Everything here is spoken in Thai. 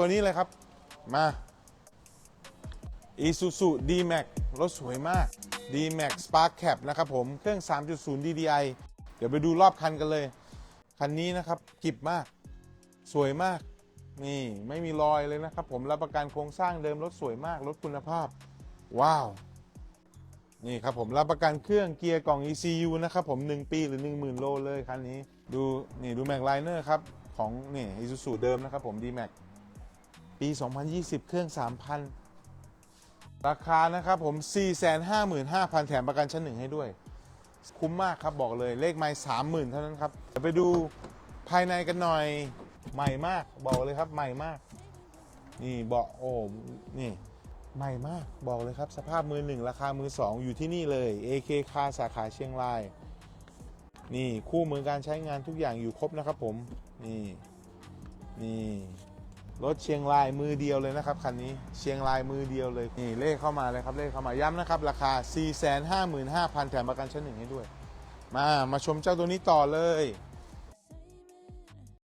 ตัวนี้เลยครับ มา Isuzu D-Max รถสวยมาก D-Max Spark Cap นะครับผมเครื่อง 3.0 DDI เดี๋ยวไปดูรอบคันกันเลย คันนี้นะครับกิบมาก สวยมาก นี่ไม่มีรอยเลยนะครับผมรับประกันโครงสร้างเดิมรถสวยมากรถคุณภาพ ว้าว นี่ครับผมรับประกันเครื่องเกียร์กล่อง ECU นะครับผม 1 ปีหรือ 10,000 โลเลยคันนี้ ดูนี่ดูแม็กไลเนอร์ครับของนี่ Isuzu เดิมนะครับผม D-Max ปี 2020 เครื่อง 3,000 ราคานะครับผม 455,000 แถมประกันชั้นหนึ่งให้ด้วย คุ้มมากครับบอกเลยเลขไม้30,000 เท่านั้นครับเดี๋ยวไปดูภายในกันหน่อยใหม่มากบอกเลยครับใหม่มาก นี่เบาะโอ้นี่ใหม่มากบอกเลยครับสภาพมือหนึ่งราคามือสองอยู่ที่นี่เลย AK คาสาขาเชียงราย นี่คู่มือการใช้งานทุกอย่างอยู่ครบนะครับผม นี่ นี่ รถเชียงรายมือเดียวเลยนะครับคันนี้เชียงรายมือเดียวเลยนี่เลขเข้ามาเลยครับเลขเข้ามาย้ำนะครับราคา 455,000แถมประกันชั้นหนึ่งให้ด้วย มามาชมเจ้าตัวนี้ต่อเลย